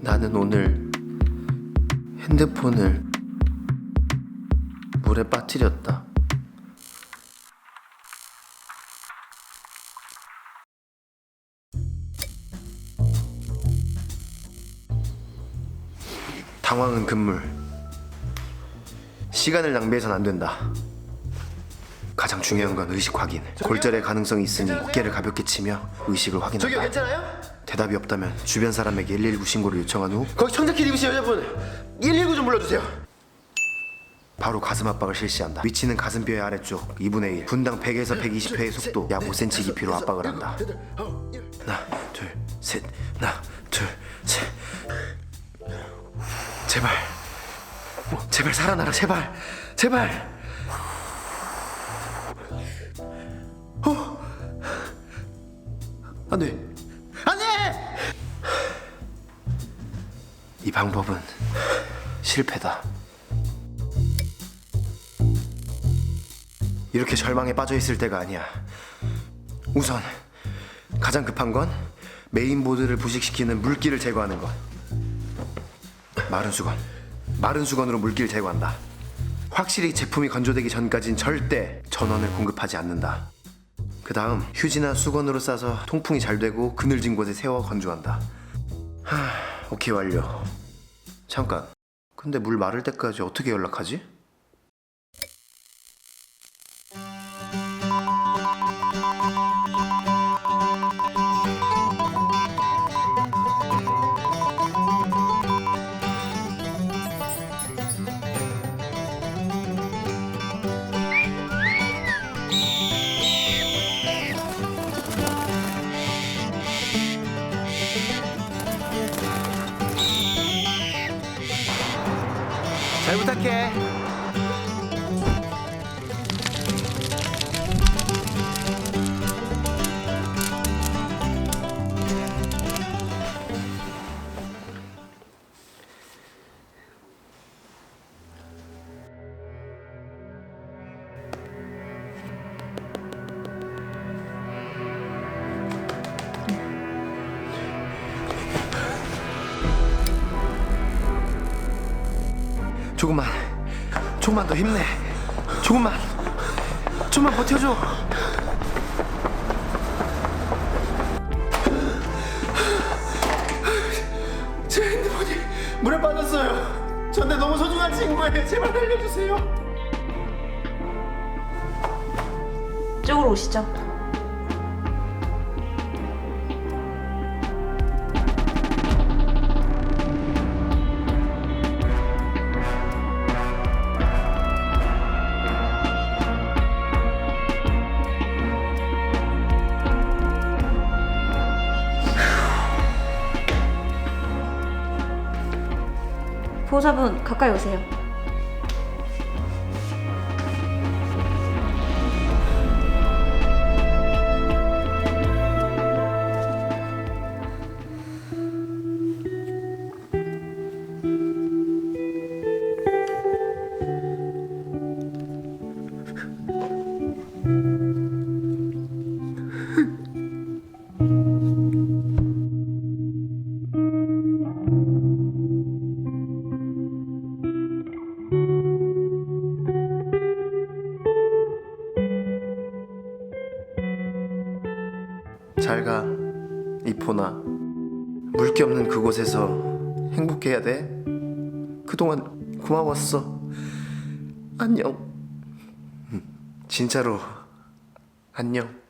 나는 오늘 핸드폰을 물에 빠뜨렸다. 당황은 금물. 시간을 낭비해선 안 된다. 가장 중요한 건 의식 확인. 골절의 가능성이 있으니 어깨를 가볍게 치며 의식을 확인한다. 괜찮아요? 대답이 없다면 주변 사람에게 119 신고를 요청한 후 거기 청자켓 입으신 여자분 119 좀 불러주세요 바로 가슴 압박을 실시한다. 위치는 가슴뼈의 아래쪽 2분의 1. 분당 100에서 120회의 속도 약 5cm 깊이로 압박을 한다. 하나, 둘, 셋. 하나, 둘, 셋. 제발. 제발 살아나라. 제발. 제발. 어. 안 돼. 안돼! 이 방법은 실패다. 이렇게 절망에 빠져 있을 때가 아니야. 우선 가장 급한 건 메인보드를 부식시키는 물기를 제거하는 것. 마른 수건, 마른 수건으로 물기를 제거한다. 확실히 제품이 건조되기 전까진 절대 전원을 공급하지 않는다. 그 다음 휴지나 수건으로 싸서 통풍이 잘 되고 그늘진 곳에 세워 건조한다. 하, 오케이 완료. 잠깐. 근데 물 마를 때까지 어떻게 연락하지? 잘 부탁해. 조금만, 조금만 더 힘내. 조금만, 좀만 버텨줘. 제 핸드폰이 물에 빠졌어요 저한테 너무 소중한 친구예요 제발 알려주세요 이쪽으로 오시죠. 보호자분 가까이 오세요. 잘 가, 이포나. 물기 없는 그곳에서 행복해야 돼. 그동안 고마웠어. 안녕. 진짜로 안녕.